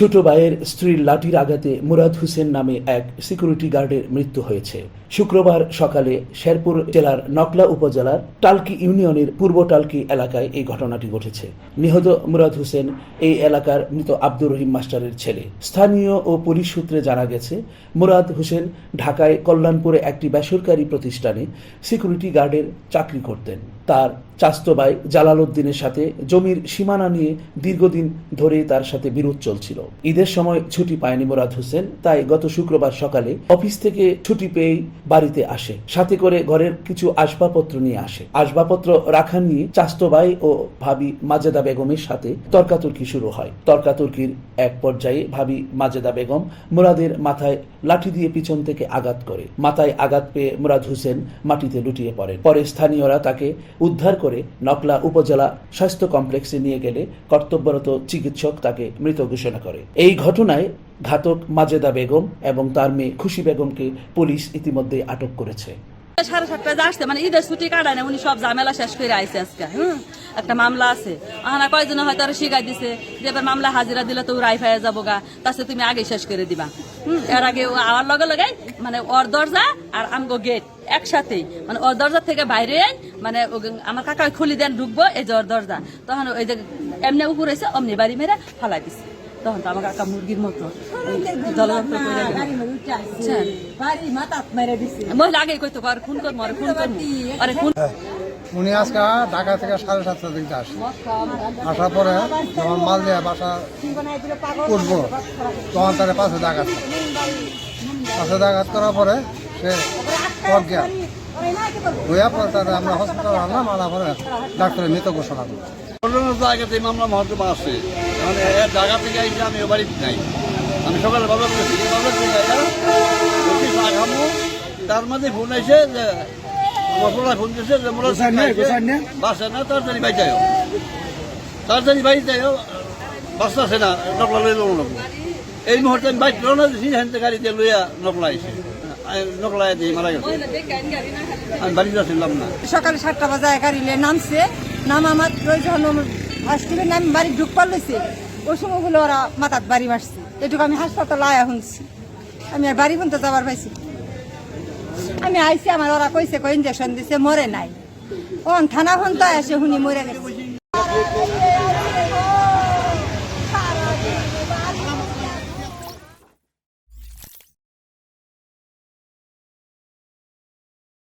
ছোট ভাইয়ের স্ত্রীর লাঠির আঘাতে মুরাদ হোসেন নামে এক সিকিউরিটি গার্ডের মৃত্যু হয়েছে। শুক্রবার সকালে শেরপুর জেলার নকলা উপজেলার টালকি ইউনিয়নের পূর্ব টালকি এলাকায় এই ঘটনাটি ঘটেছে। নিহত মুরাদ হোসেন এই এলাকার মৃত আব্দুর রহিম মাস্টারের ছেলে। স্থানীয় ও পুলিশ সূত্রে জানা গেছে, মুরাদ হোসেন ঢাকায় কল্যাণপুরে একটি বেসরকারি প্রতিষ্ঠানে সিকিউরিটি গার্ডের চাকরি করতেন। তার চাস্তো ভাই জালাল উদ্দিনের সাথে জমির সীমানা নিয়ে দীর্ঘদিন ধরে তার সাথে বিরোধ চলছিল। ঈদের সময় ছুটি পায়নি মোরাদ হোসেন, তাই গত শুক্রবার সকালে অফিস থেকে ছুটি পেয়েই বাড়িতে আসে। সাথে করে ঘরের কিছু আসবাবপত্র নিয়ে আসে। আসবাবপত্র রাখা নিয়ে চাস্তবাই ও ভাবি মাজেদা বেগমের সাথে তর্কাতর্কি শুরু হয়। তর্কাতর্কির এক পর্যায়ে ভাবি মাজেদা বেগম মুরাদের মাথায় লাঠি দিয়ে পিছন থেকে আঘাত করে। মাথায় আঘাত পেয়ে মুরাদ হোসেন মাটিতে লুটিয়ে পড়েন। পরে স্থানীয়রা তাকে উদ্ধার করে নকলা উপজেলা স্বাস্থ্য কমপ্লেক্সে নিয়ে গেলে কর্তব্যরত চিকিৎসক তাকে মৃত ঘোষণা করে। এই ঘটনায় ঘাতক মাজেদা বেগম এবং তার মেয়ে খুশি বেগমকে পুলিশ ইতিমধ্যে আটক করেছে। সাড়ে সাতটায় যে আসছে মানে ঈদের ছুটি কাটায় না, উনি সব ঝামেলা শেষ করে আইসে আজকে একটা মামলা আছে। আহানা, কয়জন হয়তো আরও শিখাই দিছে, যে মামলা হাজিরা দিলে তো রাই ফাইয়া যাব গা তুমি আগে শেষ করে দিবা। এর আগে আমার লগে লগে মানে ওর দরজা আর আমগো গেট একসাথেই। মানে ওর দরজা থেকে বাইরে আই, মানে আমার কাকা খুলি দেন ঢুকবো এই যে ওর দরজা। তখন ওই যে এমনি উপরে এসে অমনি বাড়ি মেরে ফালাই দিছে। তখন তো আমার কাকা মুরগির মতো করে। বুঝছেন? মহিলা আগে কইতো আর খুন করব আর খুন করব আরে খুন উনি আজকে ঢাকা থেকে সাড়ে সাতটার দিকে আসে। আসার পরে যখন মাল দিয়ে বাসা উঠবো, তখন তারা পাশে ডাকাত পাশে ডাকাত করার পরে সে প্রজ্ঞা হইয়া পরে তারা আমরা হসপিটাল আনলাম, আনার পরে ডাক্তারের মৃত ঘোষণা করল ঘটনার জায়গাতে এর জায়গা থেকে আমি নাই। আমি সকালে তার মাঝে ফোন আইসে ফোন দিয়েছে যে বাসে না তাড়াতাড়ি বাই যাও তাড়াতাড়ি বাই যাও বাসটা আছে না নকলা লই লোক এই মুহূর্তে আমি বাইক রওনা দিছি হেনতে গাড়িতে লইয়া নকলা আইসে নকলা দিয়ে মারা গেছে। আমি বাড়িতে আসলাম না। সকালে সাতটা বাজায় গাড়িলে নামছে। নাম আমার প্রয়োজন হসপিটালে নাম বাড়ি ঢুক পারলেছে ওই সময় বলে ওরা মাথার বাড়ি মারছে এটুকু আমি হাসপাতাল আয়া শুনছি। আমি আর বাড়ি পর্যন্ত যাবার পাইছি আমি আইসি আমার ওরা কইছে, কই ইঞ্জেকশন দিছে, মরে নাই। ও থানা ফোন তো আসে, শুনি মরে গেছে।